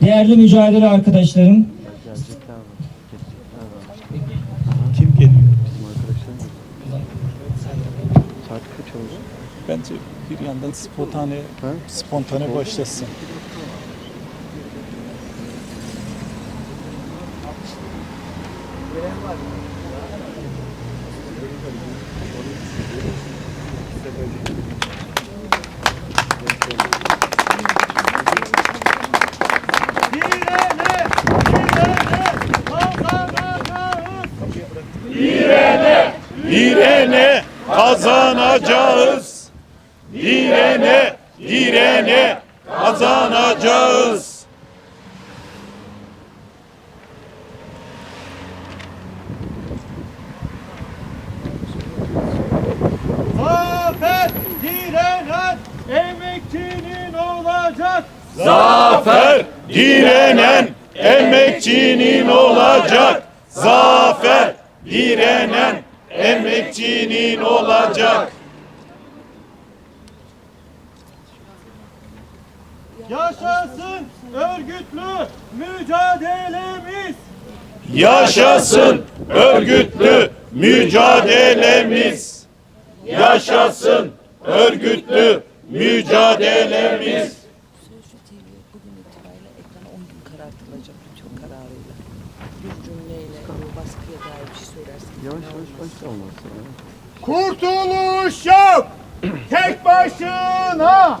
değerli mücadele arkadaşlarım, Kim geliyor? Bizim arkadaşlar mı? Saat kaç oldu? Bence bir yandan spontane, spontane başlasın. Kazanacağız. Direne, direne kazanacağız. Zafer direnen emekçinin olacak. Zafer direnen emekçinin olacak. Zafer direnen emekçinin olacak. Yaşasın örgütlü mücadelemiz. Yaşasın örgütlü mücadelemiz. Yaşasın örgütlü mücadelemiz. Sözcü TV bugün itibariyle ekrana 10 gün karartılacak hüküm kararıyla. Bir cümleyle baskıya dair bir şey söylersiniz. Yavaş yavaş başla olmazsa. Kurtuluş yok. Tek başına.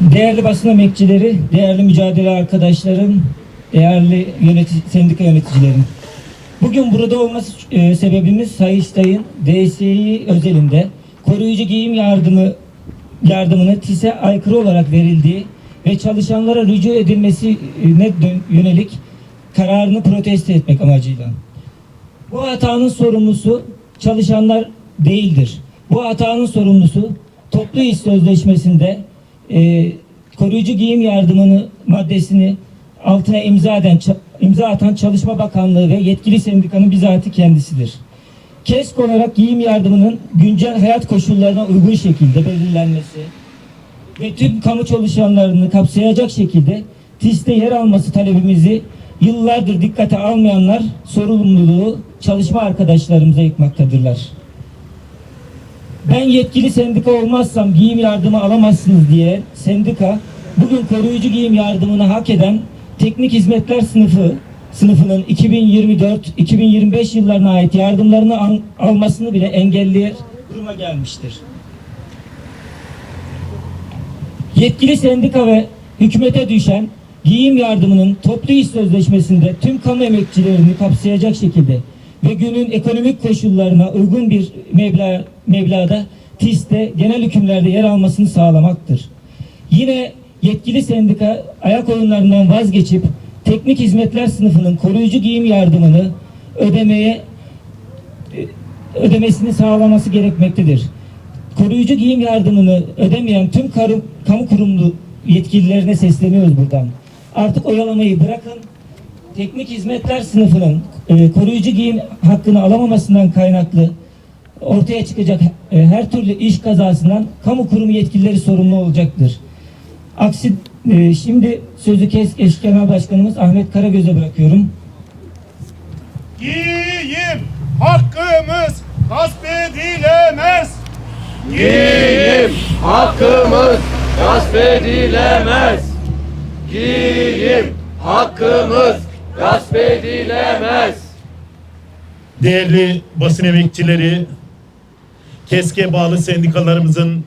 değerli basın emekçileri, değerli mücadele arkadaşlarım, değerli yönetici, sendika yöneticilerim. Bugün burada olması e, sebebimiz Sayıştay'ın DSİ özelinde koruyucu giyim yardımı yardımını TİS'e aykırı olarak verildiği ve çalışanlara rücu edilmesine yönelik kararını protesto etmek amacıyla. Bu hatanın sorumlusu çalışanlar değildir. Bu hatanın sorumlusu toplu iş sözleşmesinde e, koruyucu giyim yardımını maddesini altına imza eden imza atan Çalışma Bakanlığı ve yetkili sendikanın bizatihi kendisidir. KESK olarak giyim yardımının güncel hayat koşullarına uygun şekilde belirlenmesi ve tüm kamu çalışanlarını kapsayacak şekilde TİS'te yer alması talebimizi yıllardır dikkate almayanlar sorumluluğu çalışma arkadaşlarımıza yıkmaktadırlar. Ben yetkili sendika olmazsam giyim yardımı alamazsınız diye sendika bugün koruyucu giyim yardımını hak eden teknik hizmetler sınıfı sınıfının 2024-2025 yıllarına ait yardımlarını an- almasını bile engelleyen duruma gelmiştir. Yetkili sendika ve hükümete düşen giyim yardımının toplu iş sözleşmesinde tüm kamu emekçilerini kapsayacak şekilde ve günün ekonomik koşullarına uygun bir meblağ, meblağda TİS'te genel hükümlerde yer almasını sağlamaktır. Yine yetkili sendika ayak oyunlarından vazgeçip teknik hizmetler sınıfının koruyucu giyim yardımını ödemeye ödemesini sağlaması gerekmektedir. Koruyucu giyim yardımını ödemeyen tüm karu- kamu kurumlu yetkililerine sesleniyoruz buradan. Artık oyalamayı bırakın. Teknik hizmetler sınıfının e, koruyucu giyim hakkını alamamasından kaynaklı ortaya çıkacak e, her türlü iş kazasından kamu kurumu yetkilileri sorumlu olacaktır. Aksi e, şimdi sözü kes eş genel başkanımız Ahmet Karagöz'e bırakıyorum. Giyim hakkımız gasp edilemez. Giyim hakkımız gasp edilemez. Giyim hakkımız gasp edilemez. değerli basın emekçileri, KESK'e bağlı sendikalarımızın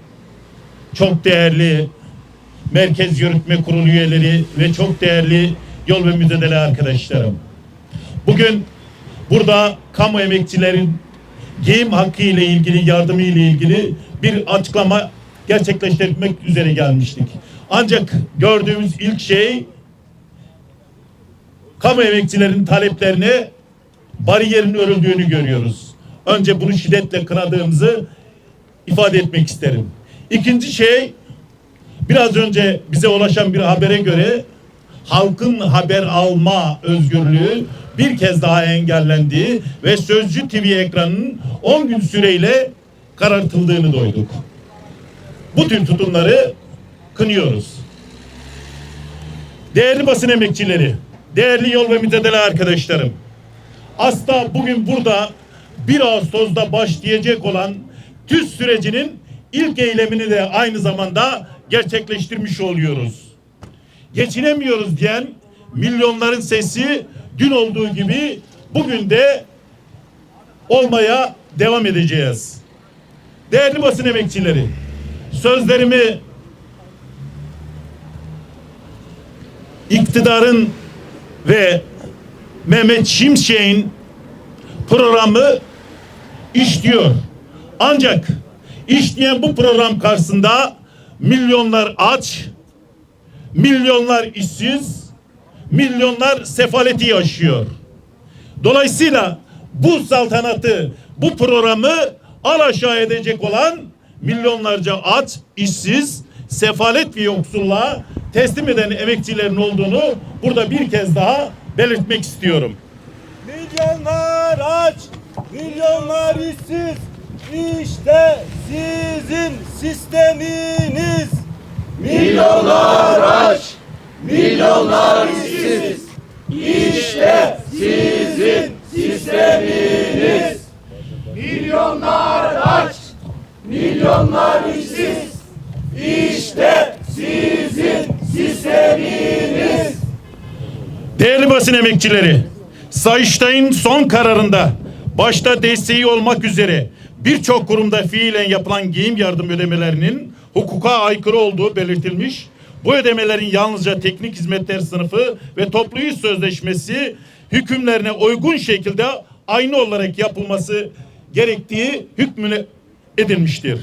çok değerli Merkez Yürütme Kurulu üyeleri ve çok değerli yol ve mücadele arkadaşlarım. Bugün burada kamu emekçilerin giyim hakkı ile ilgili, yardımı ile ilgili bir açıklama gerçekleştirmek üzere gelmiştik. Ancak gördüğümüz ilk şey kamu emekçilerin taleplerine bariyerin örüldüğünü görüyoruz. Önce bunu şiddetle kınadığımızı ifade etmek isterim. İkinci şey biraz önce bize ulaşan bir habere göre halkın haber alma özgürlüğü bir kez daha engellendiği ve Sözcü TV ekranının 10 gün süreyle karartıldığını duyduk. Bu tür tutumları kınıyoruz. Değerli basın emekçileri, değerli yol ve mücadele arkadaşlarım, Asla bugün burada 1 Ağustos'da başlayacak olan TÜS sürecinin ilk eylemini de aynı zamanda gerçekleştirmiş oluyoruz. Geçinemiyoruz diyen milyonların sesi dün olduğu gibi bugün de olmaya devam edeceğiz. Değerli basın emekçileri, sözlerimi iktidarın ve Mehmet Şimşek'in programı işliyor. Ancak işleyen bu program karşısında milyonlar aç, milyonlar işsiz, milyonlar sefaleti yaşıyor. Dolayısıyla bu saltanatı, bu programı alaşağı edecek olan milyonlarca aç, işsiz, sefalet ve yoksulluğa teslim eden emekçilerin olduğunu burada bir kez daha belirtmek istiyorum. Milyonlar aç, milyonlar işsiz. İşte sizin sisteminiz. Milyonlar aç, milyonlar işsiz. İşte sizin sisteminiz. Milyonlar aç, milyonlar işsiz. İşte sizin sisteminiz. Değerli basın emekçileri, Sayıştay'ın son kararında başta desteği olmak üzere birçok kurumda fiilen yapılan giyim yardım ödemelerinin hukuka aykırı olduğu belirtilmiş. Bu ödemelerin yalnızca teknik hizmetler sınıfı ve toplu iş sözleşmesi hükümlerine uygun şekilde aynı olarak yapılması gerektiği hükmüne edilmiştir.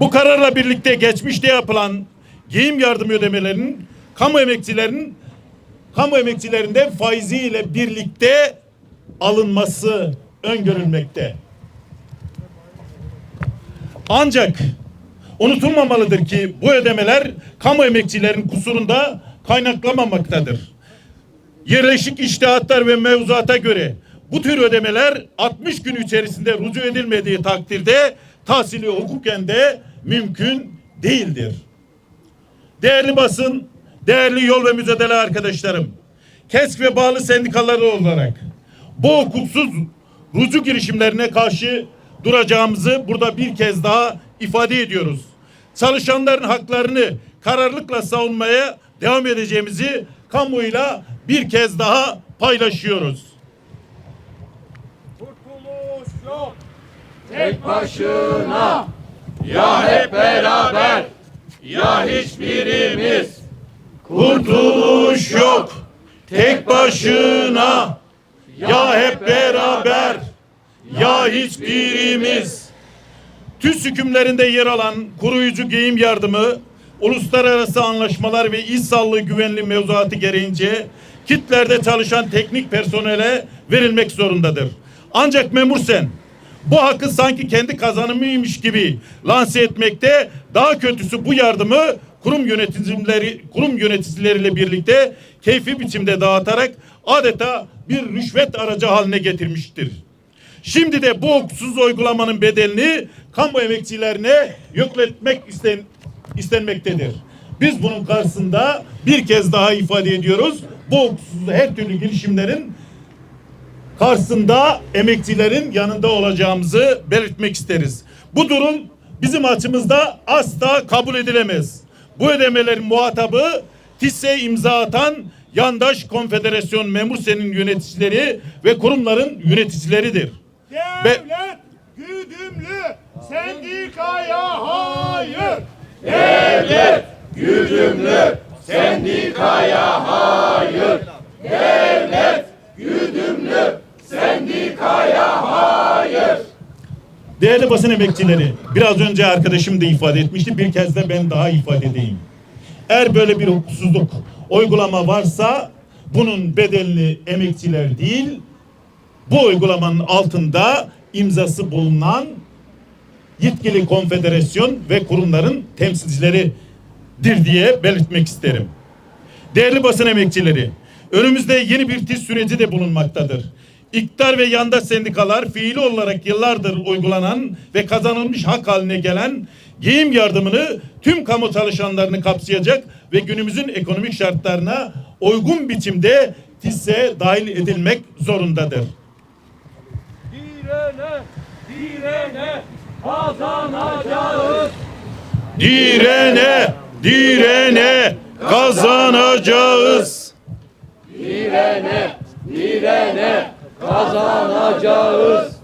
Bu kararla birlikte geçmişte yapılan giyim yardım ödemelerinin kamu emekçilerinin kamu emekçilerinde faiziyle birlikte alınması öngörülmekte. Ancak unutulmamalıdır ki bu ödemeler kamu emekçilerin kusurunda kaynaklamamaktadır. Yerleşik iştihatlar ve mevzuata göre bu tür ödemeler 60 gün içerisinde rucu edilmediği takdirde tahsili hukuken de mümkün değildir. Değerli basın, değerli yol ve mücadele arkadaşlarım, KESK ve bağlı sendikaları olarak bu hukuksuz rucu girişimlerine karşı duracağımızı burada bir kez daha ifade ediyoruz. Çalışanların haklarını kararlılıkla savunmaya devam edeceğimizi kamuoyuyla bir kez daha paylaşıyoruz. Kurtuluş yok. Tek başına ya hep beraber ya hiçbirimiz Kurtuluş yok. Tek başına ya hep beraber ya hiçbirimiz. TÜS hükümlerinde yer alan koruyucu giyim yardımı uluslararası anlaşmalar ve iş sağlığı güvenliği mevzuatı gereğince kitlerde çalışan teknik personele verilmek zorundadır. Ancak memur sen bu hakkı sanki kendi kazanımıymış gibi lanse etmekte daha kötüsü bu yardımı kurum yöneticileri kurum yöneticileriyle birlikte keyfi biçimde dağıtarak adeta bir rüşvet aracı haline getirmiştir. Şimdi de bu hukuksuz uygulamanın bedelini kamu emekçilerine yükletmek isten, istenmektedir. Biz bunun karşısında bir kez daha ifade ediyoruz. Bu hukuksuz her türlü girişimlerin karşısında emekçilerin yanında olacağımızı belirtmek isteriz. Bu durum bizim açımızda asla kabul edilemez. Bu ödemelerin muhatabı TİS'e imza atan yandaş konfederasyon memur senin yöneticileri ve kurumların yöneticileridir. Devlet güdümlü sendikaya hayır. Devlet güdümlü sendikaya hayır. Devlet güdümlü sendikaya hayır. Değerli basın emekçileri, biraz önce arkadaşım da ifade etmişti, bir kez de ben daha ifade edeyim. Eğer böyle bir hukuksuzluk uygulama varsa bunun bedelini emekçiler değil, bu uygulamanın altında imzası bulunan yetkili konfederasyon ve kurumların temsilcileridir diye belirtmek isterim. Değerli basın emekçileri, önümüzde yeni bir tiz süreci de bulunmaktadır. İktidar ve yandaş sendikalar fiili olarak yıllardır uygulanan ve kazanılmış hak haline gelen giyim yardımını tüm kamu çalışanlarını kapsayacak ve günümüzün ekonomik şartlarına uygun biçimde TİS'e dahil edilmek zorundadır. Direne, direne kazanacağız. Direne, direne kazanacağız. Direne, direne kazanacağız.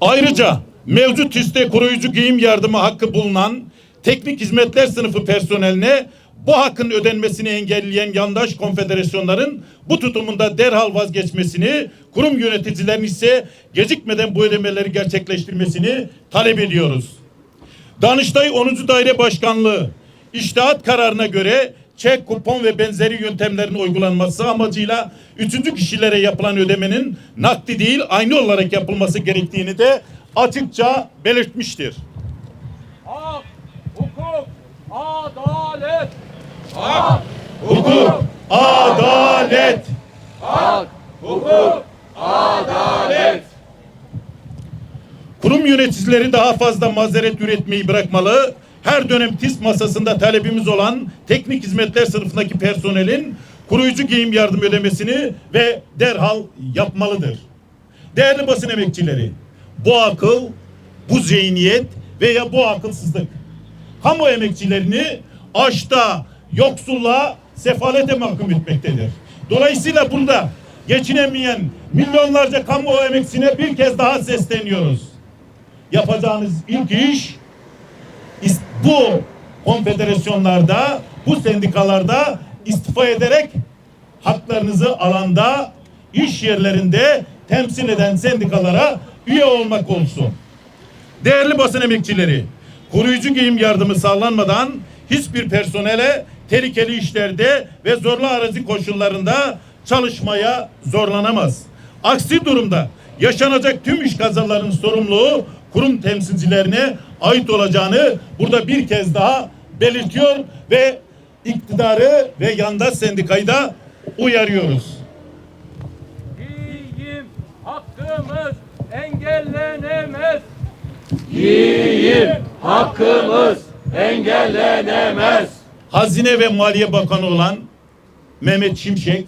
Ayrıca mevcut TİS'te koruyucu giyim yardımı hakkı bulunan teknik hizmetler sınıfı personeline bu hakkın ödenmesini engelleyen yandaş konfederasyonların bu tutumunda derhal vazgeçmesini, kurum yöneticilerinin ise gecikmeden bu ödemeleri gerçekleştirmesini talep ediyoruz. Danıştay 10. Daire Başkanlığı iştahat kararına göre çek, kupon ve benzeri yöntemlerin uygulanması amacıyla üçüncü kişilere yapılan ödemenin nakdi değil aynı olarak yapılması gerektiğini de açıkça belirtmiştir. Hak, hukuk, adalet. Hukuk, adalet, Hak, hukuk, adalet. Kurum yöneticileri daha fazla mazeret üretmeyi bırakmalı. Her dönem TİS masasında talebimiz olan teknik hizmetler sınıfındaki personelin koruyucu giyim yardım ödemesini ve derhal yapmalıdır. Değerli basın emekçileri, bu akıl, bu zihniyet veya bu akılsızlık kamu emekçilerini açta, yoksulluğa, sefalete mahkum etmektedir. Dolayısıyla burada geçinemeyen milyonlarca kamu emekçisine bir kez daha sesleniyoruz yapacağınız ilk iş bu konfederasyonlarda, bu sendikalarda istifa ederek haklarınızı alanda, iş yerlerinde temsil eden sendikalara üye olmak olsun. Değerli basın emekçileri, koruyucu giyim yardımı sağlanmadan hiçbir personele tehlikeli işlerde ve zorlu arazi koşullarında çalışmaya zorlanamaz. Aksi durumda yaşanacak tüm iş kazalarının sorumluluğu kurum temsilcilerine ait olacağını burada bir kez daha belirtiyor ve iktidarı ve yandaş sendikayı da uyarıyoruz. Giyim hakkımız engellenemez. Giyim hakkımız engellenemez. Hazine ve Maliye Bakanı olan Mehmet Şimşek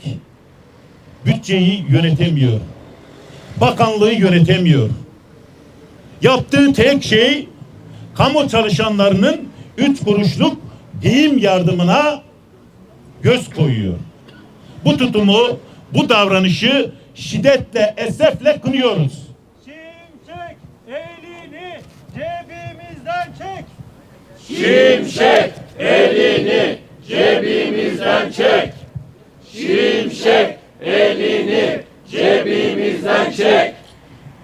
bütçeyi yönetemiyor. Bakanlığı yönetemiyor. Yaptığı tek şey kamu çalışanlarının üç kuruşluk giyim yardımına göz koyuyor. Bu tutumu, bu davranışı şiddetle, esefle kınıyoruz. Şimşek elini cebimizden çek. Şimşek elini cebimizden çek. Şimşek elini cebimizden çek.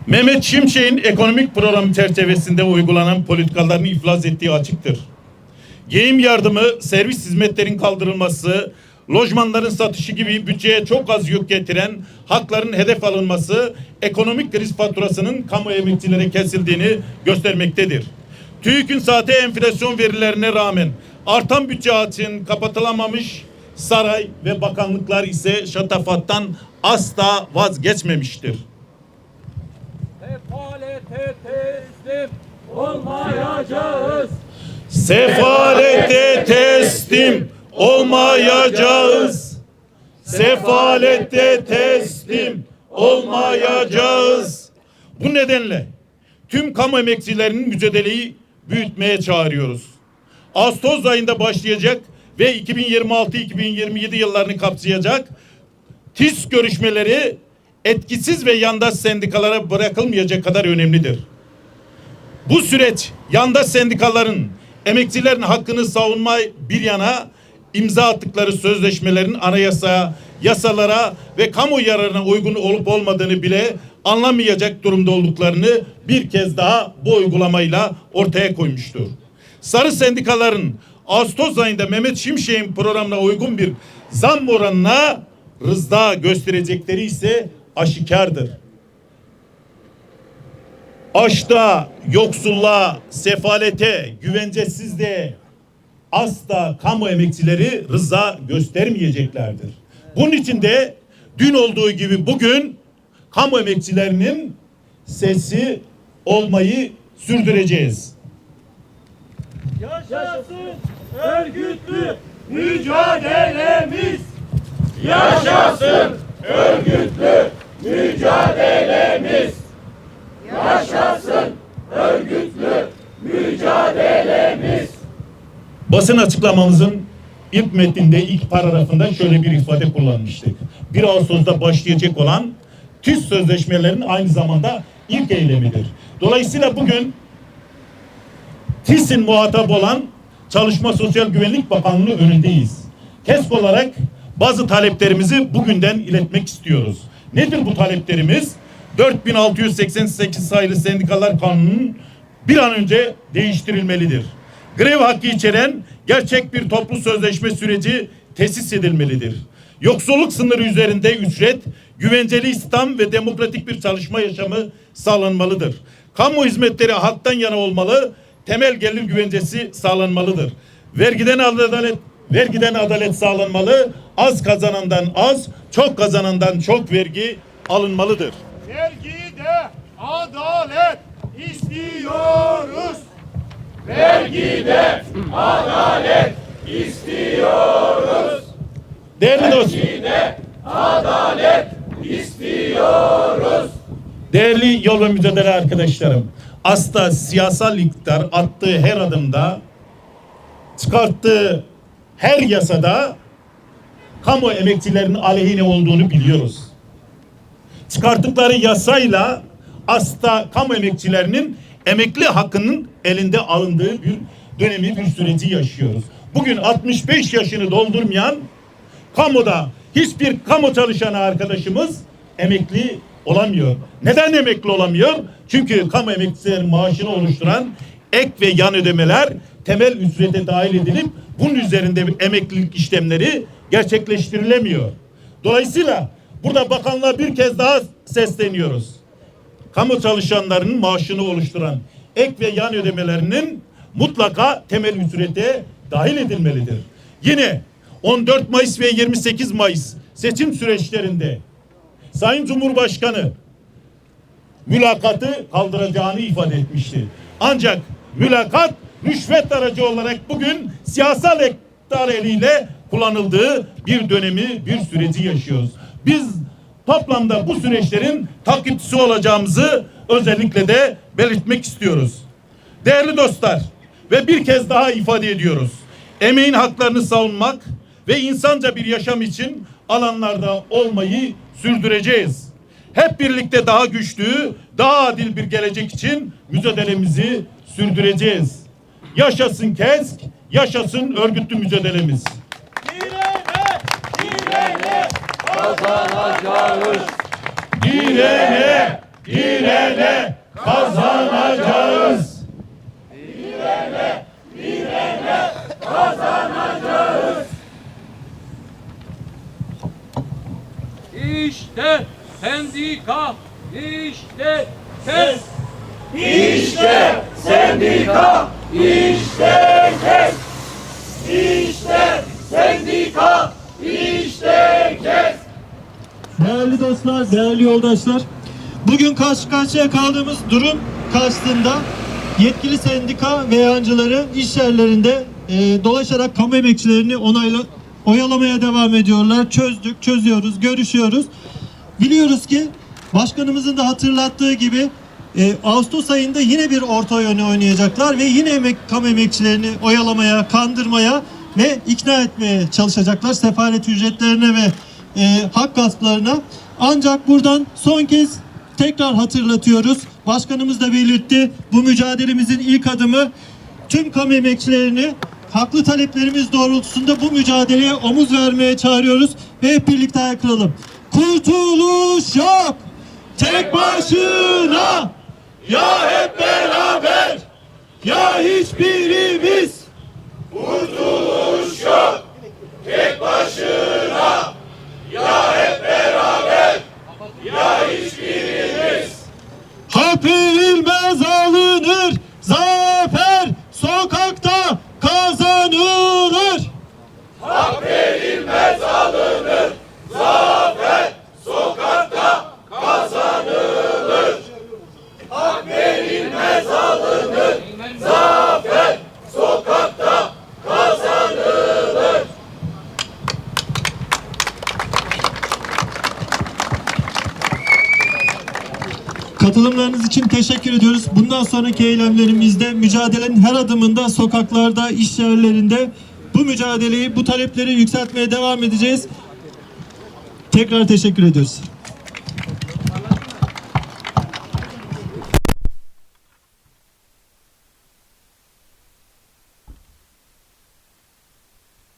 Mehmet Şimşek'in ekonomik programı çerçevesinde uygulanan politikalarını iflas ettiği açıktır. Giyim yardımı, servis hizmetlerin kaldırılması, lojmanların satışı gibi bütçeye çok az yük getiren hakların hedef alınması ekonomik kriz faturasının kamu emekçilere kesildiğini göstermektedir. TÜİK'in sahte enflasyon verilerine rağmen artan bütçe açığın kapatılamamış saray ve bakanlıklar ise şatafattan asla vazgeçmemiştir. Sefalete teslim olmayacağız. Sefalete teslim olmayacağız. Sefalete teslim olmayacağız. Bu nedenle tüm kamu emekçilerinin mücadeleyi büyütmeye çağırıyoruz. Ağustos ayında başlayacak ve 2026-2027 yıllarını kapsayacak TİS görüşmeleri etkisiz ve yandaş sendikalara bırakılmayacak kadar önemlidir. Bu süreç yandaş sendikaların emekçilerin hakkını savunma bir yana imza attıkları sözleşmelerin anayasa, yasalara ve kamu yararına uygun olup olmadığını bile anlamayacak durumda olduklarını bir kez daha bu uygulamayla ortaya koymuştur. Sarı sendikaların Ağustos ayında Mehmet Şimşek'in programına uygun bir zam oranına rızda gösterecekleri ise aşikardır. Açta, yoksulluğa, sefalete, güvencesizliğe asla kamu emekçileri rıza göstermeyeceklerdir. Bunun için de dün olduğu gibi bugün kamu emekçilerinin sesi olmayı sürdüreceğiz. Yaşasın örgütlü mücadelemiz. Yaşasın örgütlü mücadelemiz. Yaşasın örgütlü mücadelemiz. Basın açıklamamızın ilk metninde ilk paragrafında şöyle bir ifade kullanmıştık. 1 Ağustos'ta başlayacak olan TÜS sözleşmelerinin aynı zamanda ilk eylemidir. Dolayısıyla bugün TİS'in muhatap olan Çalışma Sosyal Güvenlik Bakanlığı önündeyiz. KESK olarak bazı taleplerimizi bugünden iletmek istiyoruz. Nedir bu taleplerimiz? 4688 sayılı Sendikalar Kanunu'nun bir an önce değiştirilmelidir. Grev hakkı içeren gerçek bir toplu sözleşme süreci tesis edilmelidir. Yoksulluk sınırı üzerinde ücret, güvenceli istihdam ve demokratik bir çalışma yaşamı sağlanmalıdır. Kamu hizmetleri halktan yana olmalı, temel gelir güvencesi sağlanmalıdır. Vergiden adalet, vergiden adalet sağlanmalı, az kazanandan az, çok kazanandan çok vergi alınmalıdır. Vergide adalet istiyoruz. Vergide adalet istiyoruz. Değerli Vergide adalet istiyoruz. Değerli yol ve mücadele arkadaşlarım, asla siyasal iktidar attığı her adımda, çıkarttığı her yasada kamu emekçilerinin aleyhine olduğunu biliyoruz. Çıkarttıkları yasayla asla kamu emekçilerinin emekli hakkının elinde alındığı bir dönemi, bir süreci yaşıyoruz. Bugün 65 yaşını doldurmayan kamuda hiçbir kamu çalışanı arkadaşımız emekli olamıyor. Neden emekli olamıyor? Çünkü kamu emekçilerin maaşını oluşturan ek ve yan ödemeler temel ücrete dahil edilip bunun üzerinde bir emeklilik işlemleri gerçekleştirilemiyor. Dolayısıyla burada bakanlığa bir kez daha sesleniyoruz. Kamu çalışanlarının maaşını oluşturan ek ve yan ödemelerinin mutlaka temel ücrete dahil edilmelidir. Yine 14 Mayıs ve 28 Mayıs seçim süreçlerinde Sayın Cumhurbaşkanı mülakatı kaldıracağını ifade etmişti. Ancak mülakat rüşvet aracı olarak bugün siyasal iktidar eliyle kullanıldığı bir dönemi, bir süreci yaşıyoruz. Biz toplamda bu süreçlerin takipçisi olacağımızı özellikle de belirtmek istiyoruz. Değerli dostlar ve bir kez daha ifade ediyoruz. Emeğin haklarını savunmak ve insanca bir yaşam için alanlarda olmayı sürdüreceğiz. Hep birlikte daha güçlü, daha adil bir gelecek için mücadelemizi sürdüreceğiz. Yaşasın KESK, yaşasın örgütlü mücadelemiz. Direne, direne kazanacağız. İşte sendika, işte ses. İşte sendika, işte kes. İşte sendika, işte kes. Değerli dostlar, değerli yoldaşlar, bugün karşı karşıya kaldığımız durum karşısında yetkili sendika ve yancıları iş yerlerinde e, dolaşarak kamu emekçilerini onayla, oyalamaya devam ediyorlar. Çözdük, çözüyoruz, görüşüyoruz. Biliyoruz ki başkanımızın da hatırlattığı gibi e, Ağustos ayında yine bir orta yönü oynayacaklar ve yine emek, kamu emekçilerini oyalamaya, kandırmaya ve ikna etmeye çalışacaklar sefalet ücretlerine ve e, hak gasplarına. Ancak buradan son kez tekrar hatırlatıyoruz. Başkanımız da belirtti. Bu mücadelemizin ilk adımı tüm kamu emekçilerini haklı taleplerimiz doğrultusunda bu mücadeleye omuz vermeye çağırıyoruz ve hep birlikte ayaklanalım. Kurtuluş yok! Tek başına! Ya hep beraber ya hiçbirimiz Hak verilmez alınır, zafer sokakta kazanılır. Katılımlarınız için teşekkür ediyoruz. Bundan sonraki eylemlerimizde mücadelenin her adımında sokaklarda, iş yerlerinde bu mücadeleyi, bu talepleri yükseltmeye devam edeceğiz. Tekrar teşekkür ediyoruz.